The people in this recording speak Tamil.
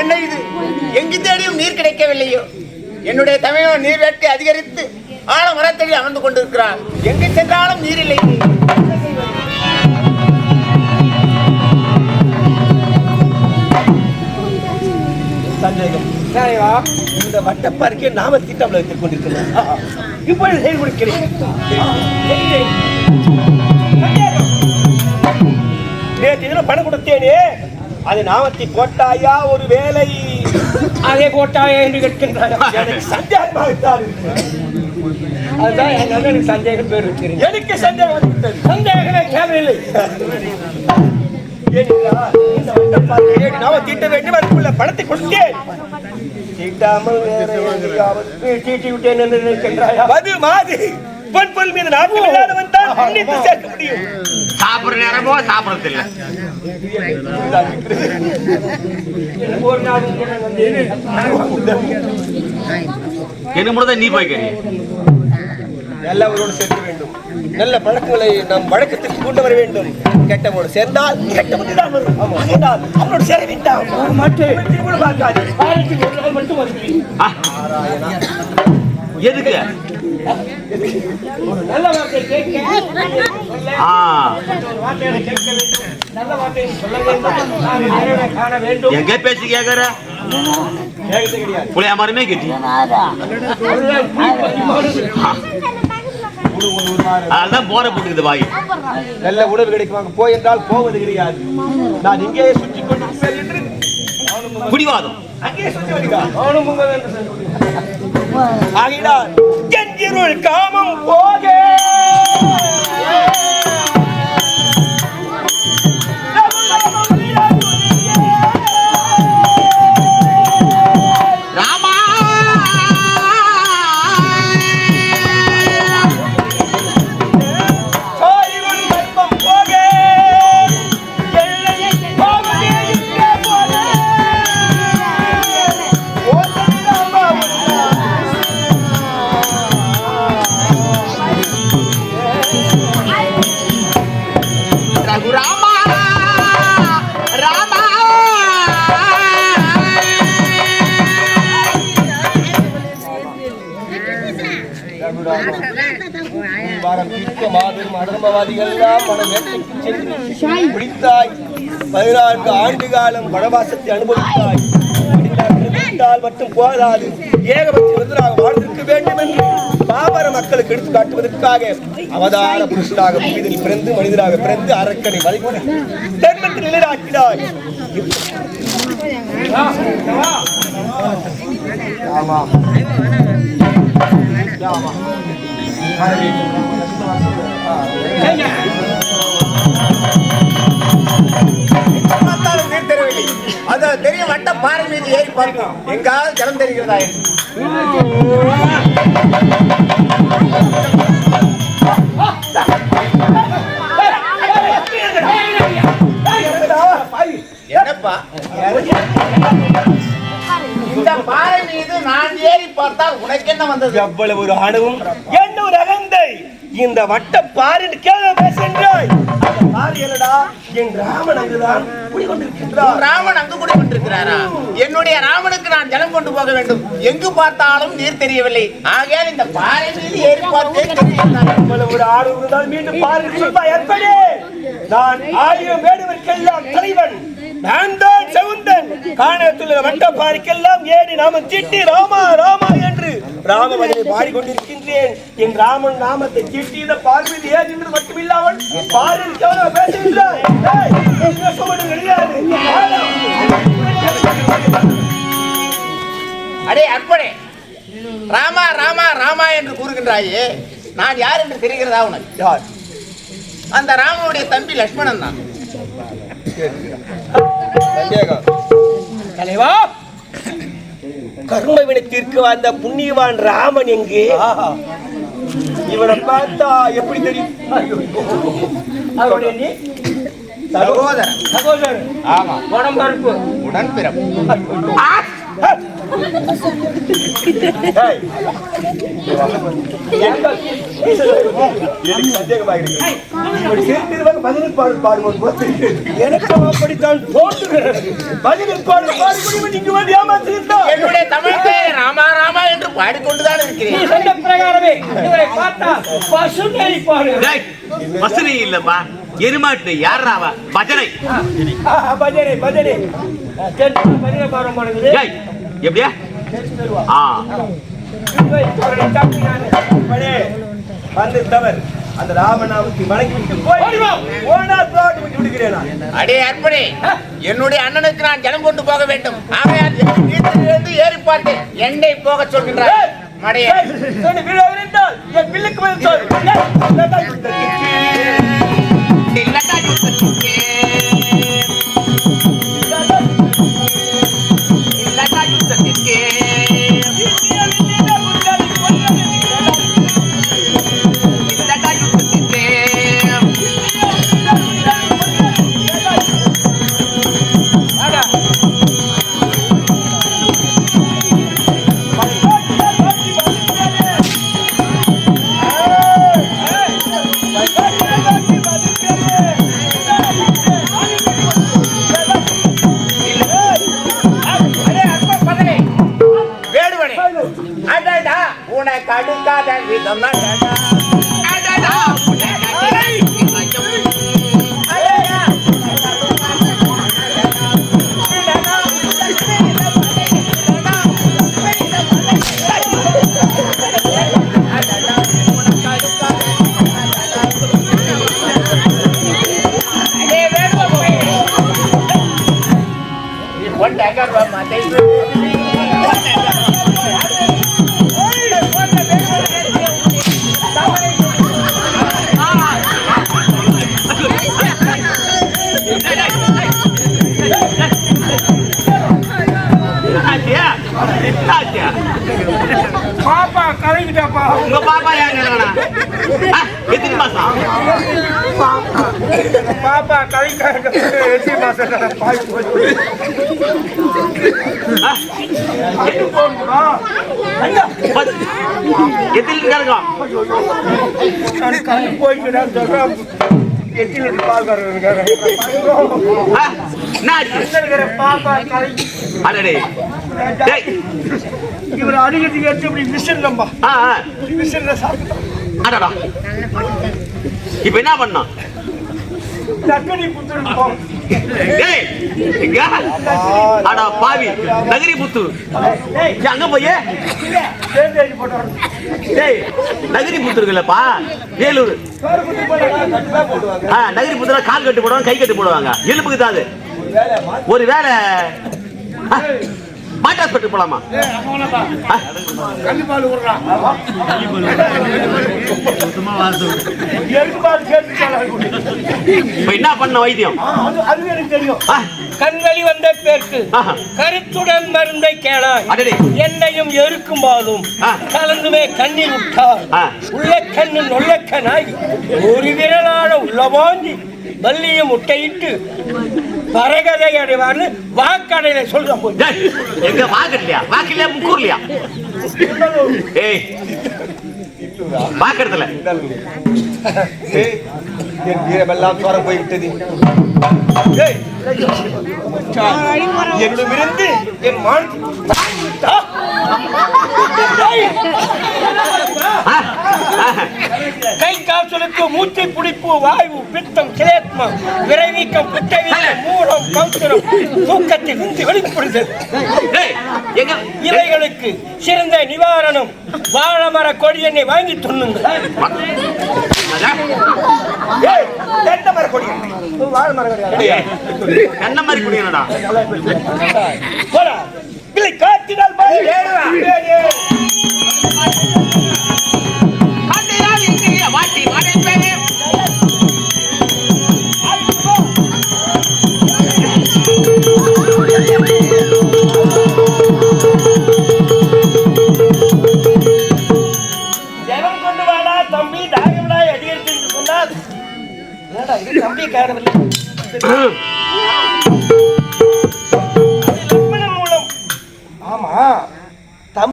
என்ன இது? எங்கு தேடியும் நீர் கிடைக்கவில்லையோ? என்னுடைய தமிழன் நீர் வேட்டை அதிகரித்து ஆழ மரத்தடி அமர்ந்து கொண்டிருக்கிறார். எங்கு சென்றாலும் நீர் இல்லை. சந்தேகம். இந்த வட்டப்பாருக்கே நாம திட்டம் வைத்துக் கொண்டிருக்கிறோம் இப்பொழுது செயல்படுகிறேன். பணம் கொடுத்தேனே அது நாமத்தை போட்டாயா ஒரு வேலை? அதே கோட்டாயே என்று கேட்கின்றாயா எனக்கு சந்தேகமாகத்தான். அதுதான் என் அண்ணனுக்கு சந்தேகம் பேர் வைக்கிறீங்க எனக்கு சந்தேகம். சந்தேகமே தேவையில்லை நாம தீட்ட வேண்டும் அதுக்குள்ள பணத்தை கொடுத்தேன். தீட்டாமல் தீட்டி விட்டேன் என்று நினைக்கின்றாயா? மது மாது. பொன் பொருள் மீது நாட்டம் இல்லாதவன் தான் மன்னித்து சேர்க்க முடியும். சாப்பிடுற நேரமோ சாப்பிடறது இல்லை. என்ன முடிதான் நீ போய் கறி நல்லவரோடு சேர்க்க வேண்டும். நல்ல பழக்கங்களை நம் வழக்கத்திற்கு கொண்டு வர வேண்டும். கெட்டவரோடு சேர்ந்தால் கெட்டவன் தான் வரும். சேர்ந்தால் அவனோடு சேர வேண்டாம். கூட பார்க்காதே. மட்டும். எதுக்கு? எங்க பேசி கேக்குற மரமே அதான் போற போட்டுக்குது வாய் நல்ல உணவு கிடைக்குவாங்க போய் என்றால் போவது கிடையாது நான் இங்கேயே சுற்றி கொண்டிருப்பேன் என்று பிடிவாதம் அங்கேயே சுற்றி அவனும் உங்க இருள் காமம் போக. அதர்மவாதிகள் எல்லாம் பல வேட்டைக்கு சென்று பிடித்தாய். பதினான்கு ஆண்டு காலம் வனவாசத்தை அனுபவித்தாய். விட்டால் மட்டும் போதாது. விருதராக வாழ்ந்திருக்க வேண்டும் என்று பாபர மக்களுக்கு எடுத்து காட்டுவதற்காக அவதார புருஷனாக புவிதில் பிறந்து மனிதனாக பிறந்து அரக்கனை வலிக்கு தர்மத்தை நிலைநாட்டினாய். ஆமா. ஆமா. அது தெரிய வட்ட பாறை மீது ஏறி பார்க்கும் எங்காவது ஜலம் தெரிகிறதா என்று. என்னப்பா இந்த பாறை மீது நான் ஏறி பார்த்தால் உனக்கு என்ன வந்தது எவ்வளவு ஒரு ஆணவம் இந்த வட்ட பாரின் கேள்வி அந்த பாரு என்னடா? என் ராமன் அங்குதான் குடிகொண்டிருக்கின்றார். ராமன் அங்கு கூட கொண்டிருக்கிறாரா என்னுடைய ராமனுக்கு நான் ஜலம் கொண்டு போக வேண்டும். எங்கு பார்த்தாலும் நீர் தெரியவில்லை. ஆகையால் இந்த பாறை மீது ஏறி ஒரு இருந்தால் மீண்டும் பாரு சொல்வா எப்படி நான் ஆயிரம் வேடுவருக்கெல்லாம் தலைவன். நான் தான் செவுந்தன். காணத்துள்ள வட்ட பாரிக்கெல்லாம் ஏறி நாம தீட்டி ராமா ராமா என்று ராமபஜனை பாடிக்கொண்டிருக்கின்றேன் என் ராமன் நாமத்தை தீட்டி இந்த பார்வையில் ஏன் என்று மட்டுமில்லாமல் கிடையாது. அடே அற்பனே. ராமா ராமா ராமா என்று கூறுகின்றாயே. நான் யார் என்று தெரிகிறதா உனக்கு? யார்? அந்த ராமனுடைய தம்பி லட்சுமணன் தான். தலைவா! கர்ம வினத்திற்கு வந்த புண்ணியவான் ராமன் எங்கே? இவனை பார்த்தா எப்படி தெரியும்? ஐயோ. அவருடைய சகோதரன். சகோதரர் ஆமா. உடம்பருப்பு உடன் எனக்கும் அப்படித்தான் பதிலுக்கு பாடல் பாடும்போது நீங்க வந்து ஏமாத்துறீங்களா? என்னுடைய தமிழ் பெயர் ராமா ராமா என்று பாடிக்கொண்டுதான் இருக்கிறேன். சொன்ன பிரகாரமே இவரை பார்த்தா பசுநெறி பாடு. வசதி இல்லப்பா. எருமாட்டு யாரா அவ பஜனை. பஜனை பஜனை. பஜனை பாடம் பண்ணுது டேய், எப்படியா ஆ மணி, வந்திருந்தவர் அந்த ராமநாமத்தை. அடே அற்பனே என்னுடைய அண்ணனுக்கு நான் ஜனம் கொண்டு போக வேண்டும் ஆகையால் வீட்டிலிருந்து ஏறி பார்த்து என்னை போக சொல்கின்றார் மடைய என் பிள்ளைக்கு பாப்பா கலங்கிட்டாப்பா உங்க பாப்பா ஏன் நிறுவனா? ஆ, எத்தனை மாசம் பாப்பா கலங்கிட்டாங்க எட்டு மாசம். எத்தனை இருக்காருங்க. போய்க்கிறேன் சொல்றேன் எட்டு லிட்டர் பால் ஆச்சு? பாப்பா கலங்கி அடடே. டேய் இவர் அடிக்கிறதுக்கு எடுத்து இப்படி மிஷின் நம்பா மிஷின்ல சாப்பிட்டு அடடா. இப்ப என்ன பண்ணோம் எங்க? அடா பாவி நகரி புத்து டேய் ஏய், அங்க போய் நகரி புத்து இருக்குல்லப்பா. வேலூர். நகரி புத்துல கால் கட்டு போடுவாங்க கை கட்டு போடுவாங்க. எலும்புக்கு மா- ஒரு வேலை மாட்டு ஹாஸ்பிட்டல் போலாமா? என்ன பண்ண வைத்தியம்? கண்வழி வந்த பேருக்கு. கருத்துடன் மருந்தை கேளாய். என்னையும் எருக்கும் பாலும். கலந்துமே கண்ணீர் விட்டார். உள்ள கண்ணு நொல்லக்கனாய் ஒரு விரலால உள்ள வாங்கி வள்ளியும் முட்டையிட்டு பரகதை அடைவார்னு வாக்கடையில சொல்ற போய். டேய், எங்க வாக்கலையா வாக்கலையா முக்கூர்லையா ஏய் பாக்குறதுல ஏய், என் வீரமெல்லாம் தோற போய்விட்டது என்னிடமிருந்து என் மான் கை காசலுக்கு மூச்சை பிடிப்பு வாயு பித்தம் கிளேத்மம் விரைவீக்கம் புட்டவீக்கம் மூலம் கவுத்திரம் தூக்கத்தில் இருந்து வெளிப்படுதல் இவைகளுக்கு சிறந்த நிவாரணம் வாழமர கொடி எண்ணெய் வாங்கி. ஏய், தென்னை மர கொடி வாழை மரம் கிடையாது என்ன மாதிரி குடிக்கணும்டா போடா. இல்லை காத்தினால் மழை ஏறுவா.